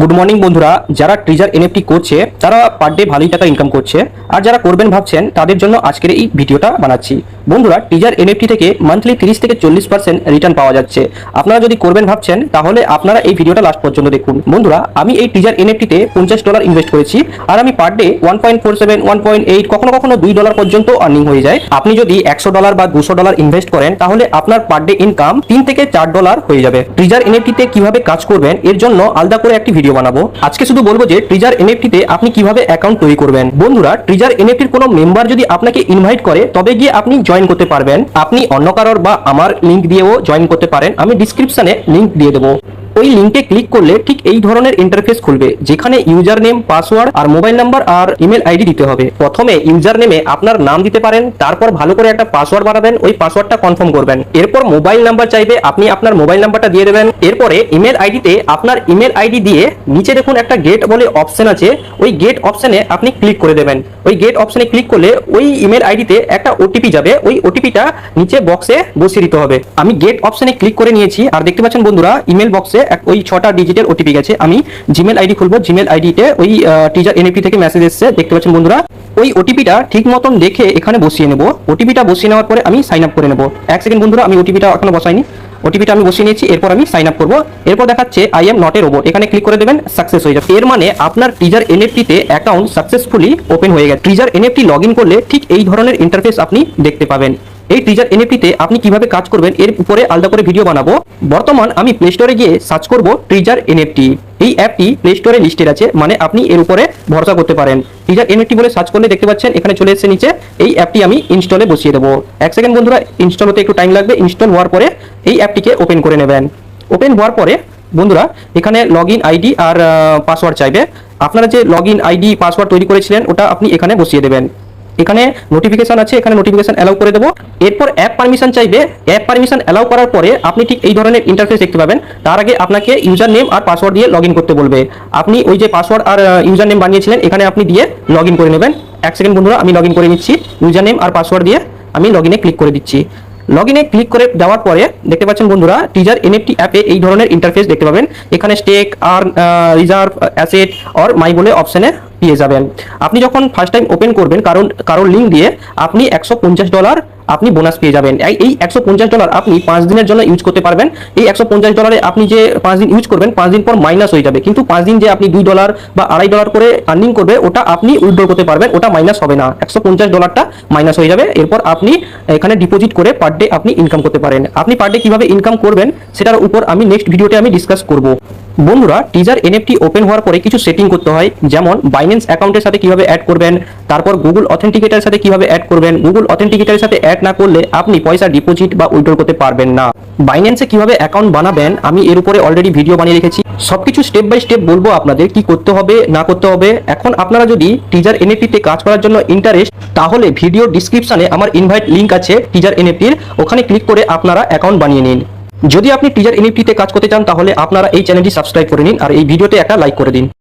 Good morning বন্ধুরা। যারা ট্রিজার NFT করছে, তারা পার ডে ভালোই টাকা ইনকাম করছে। আর যারা করবেন ভাবছেন, তাদের জন্য আজকের এই ভিডিওটা বানাচ্ছি। বন্ধুরা ট্রিজার এনএফটি থেকে মান্থলি তিরিশ থেকে চল্লিশ পার্সেন্ট রিটার্ন পাওয়া যাচ্ছে। আপনারা যদি করবেন ভাবছেন, তাহলে আপনারা এই ভিডিওটা লাস্ট পর্যন্ত দেখুন। বন্ধুরা, আমি এই ট্রিজার এনএফটিতে পঞ্চাশ ডলার ইনভেস্ট করেছি। আর আমি per day one point four seven one point eight কখনো কখনো দুই ডলার পর্যন্ত আর্নিং হয়ে যায়। আপনি যদি একশো ডলার বা দুশো ডলার ইনভেস্ট করেন, তাহলে আপনার পার ডে ইনকাম তিন থেকে চার ডলার হয়ে যাবে। ট্রিজার এনএফটিতে কীভাবে কাজ করবেন, এর জন্য আলাদা করে একটি ভিডিও বানাবো। আজকে শুধু বলব যে ট্রিজার এনএফটিতে আপনি কীভাবে অ্যাকাউন্ট তৈরি করবেন। বন্ধুরা ট্রিজার এনএফটির কোনো মেম্বার যদি আপনাকে ইনভাইট করে, তবে গিয়ে আপনি জয়েন করতে পারবেন। আপনি অন্য কারোর বা আমার লিংক দিয়েও জয়েন করতে পারেন। আমি ডিসক্রিপশনে লিংক দিয়ে দেবো। ওই লিঙ্কে ক্লিক করলে ঠিক এই ধরনের ইন্টারফেস খুলবে, যেখানে ইউজার নেম পাসওয়ার্ড আর মোবাইল নাম্বার আর ইমেল আইডি দিতে হবে। প্রথমে ইউজার নেমে আপনার নাম দিতে পারেন, তারপর ভালো করে একটা পাসওয়ার্ড বানাবেন, ওই পাসওয়ার্ডটা কনফার্ম করবেন। এরপর মোবাইল নাম্বার চাইবে, আপনি আপনার মোবাইল নাম্বারটা দিয়ে দেবেন। এরপরে ইমেল আইডিতে আপনার ইমেল আইডি দিয়ে নিচে দেখুন একটা গেট বলে অপশন আছে, ওই গেট অপশনে আপনি ক্লিক করে দেবেন। ওই গেট অপশনে ক্লিক করলে ওই ইমেল আইডিতে একটা ওটিপি যাবে। ওই ওটিপিটা নিচে বক্সে বসিয়ে দিতে হবে। আমি গেট অপশনে ক্লিক করে নিয়েছি। আর দেখতে পাচ্ছেন বন্ধুরা ইমেল বক্সে ওই ছটা ডিজিটের ওটিপি গেছে। আমি জিমেল আইডি খুলবো। জিমেল আইডিতে ওই টিজার এনএপি থেকে মেসেজ এসেছে। দেখতে পাচ্ছেন বন্ধুরা, ওই ওটিপিটা ঠিক মতন দেখে এখানে বসিয়ে নেব। ওটিপিটা বসিয়ে নেওয়ার পরে আমি সাইন আপ করে নেব। এক সেকেন্ড বন্ধুরা, আমি ওটিপিটা এখনও বসাইনি। ওটিপিটা আমি বসিয়ে নিয়েছি, এরপর আমি সাইন আপ করব। এরপর দেখাচ্ছে I am not a robot এখানে ক্লিক করে দেবেন সাকসেস হয়ে যাবে। এর মানে আপনার টিজার এনএফটিতে অ্যাকাউন্ট সাকসেসফুলি ওপেন হয়ে গেছে। টিজার এনএফটি লগ করলে ঠিক এই ধরনের ইন্টারফেস আপনি দেখতে পাবেন। এই টিজার এনএফটিতে আপনি কীভাবে কাজ করবেন, এর উপরে আলাদা করে ভিডিও বানাবো। বর্তমান আমি প্লে স্টোরে গিয়ে সার্চ করব ট্রিজার এনএফটি এই অ্যাপটি প্লে স্টোরে লিস্টেড আছে মানে আপনি এর উপরে ভরসা করতে পারেন। টিজার এনএফটি বলে সার্চ করলে দেখতে পাচ্ছেন, এখানে চলে এসেছে নিচে, এই অ্যাপটি আমি ইনস্টলে বসিয়ে দেবো। এক সেকেন্ড বন্ধুরা ইনস্টল হতে একটু টাইম লাগবে ইনস্টল হওয়ার পরে এই অ্যাপটিকে ওপেন করে নেবেন। ওপেন হওয়ার পরে, বন্ধুরা, এখানে লগ আইডি আর পাসওয়ার্ড চাইবে। আপনারা যে লগ আইডি পাসওয়ার্ড তৈরি করেছিলেন, ওটা আপনি এখানে বসিয়ে দেবেন। এখানে নোটিফিকেশন আছে, এখানে নোটিফিকেশন অ্যালাউ করে দেবো। এরপর অ্যাপ পারমিশন চাইবে। অ্যাপ পারমিশন অ্যালাউ করার পরে আপনি ঠিক এই ধরনের ইন্টারফেস দেখতে পাবেন। তার আগে আপনাকে ইউজার নেম আর পাসওয়ার্ড দিয়ে লগ করতে বলবে। আপনি ওই যে পাসওয়ার্ড আর ইউজার নেম বানিয়েছিলেন, এখানে আপনি দিয়ে লগ করে নেবেন। এক সেকেন্ড বন্ধুরা, আমি লগ করে নিচ্ছি। ইউজার নেম আর পাসওয়ার্ড দিয়ে আমি লগ ক্লিক করে দিচ্ছি। লগ ইনে ক্লিক করে দেওয়ার পরে দেখতে পাচ্ছেন বন্ধুরা টিজার এনএফটি অ্যাপে এই ধরনের ইন্টারফেস দেখতে পাবেন। এখানে স্টেক আর রিজার্ভ অ্যাসেট অর মাই বলে অপশানে পেয়ে যাবেন। আপনি যখন ফার্স্ট টাইম ওপেন করবেন, কারণ, কারোর লিঙ্ক দিয়ে আপনি একশো পঞ্চাশ ডলার আপনি বোনাস পেয়ে যাবেন। এই- একশো পঞ্চাশ ডলার আপনি পাঁচ দিনের জন্য ইউজ করতে পারবেন। এই একশো পঞ্চাশ ডলারে আপনি যে পাঁচ দিন ইউজ করবেন, পাঁচ দিন পর মাইনাস হয়ে যাবে। কিন্তু পাঁচ দিন যে আপনি দুই ডলার বা আড়াই ডলার করে আর্নিং করবে, ওটা আপনি উইথড্র করতে পারবেন, ওটা মাইনাস হবে না। একশো পঞ্চাশ ডলারটা মাইনাস হয়ে যাবে। এরপর আপনি এখানে ডিপোজিট করে পার ডে আপনি ইনকাম করতে পারেন। আপনি পার ডে কীভাবে ইনকাম করবেন, সেটার উপর আমি নেক্সট ভিডিওতে আমি ডিসকাস করব। বন্ধুরা টিজার এনএফটি ওপেন হওয়ার পরে কিছু সেটিং করতে হয়, যেমন বাইন্যান্স অ্যাকাউন্টের সাথে কীভাবে অ্যাড করবেন, তারপর গুগল অথেন্টিকেটারের সাথে কীভাবে অ্যাড করবেন। গুগল অথেন্টিকেটারের সাথে অ্যাড না করলে আপনি পয়সা ডিপোজিট বা উইথড্র করতে পারবেন না। বাইন্যান্সে কীভাবে অ্যাকাউন্ট বানাবেন, আমি এর উপরে অলরেডি ভিডিও বানিয়ে রেখেছি। সবকিছু স্টেপ বাই স্টেপ বলব আপনাদের কি করতে হবে, না করতে হবে। এখন আপনারা যদি টিজার এনএফটিতে কাজ করার জন্য ইন্টারেস্ট তাহলে ভিডিও ডিসক্রিপশনে আমার ইনভাইট লিঙ্ক আছে টিজার এনএফটির ওখানে ক্লিক করে আপনারা অ্যাকাউন্ট বানিয়ে নিন। যদি আপনি টিজার এনএফটিতে কাজ করতে চান, তাহলে আপনারা এই চ্যানেলটি সাবস্ক্রাইব করে নিন আর এই ভিডিওতে একটা লাইক করে দিন।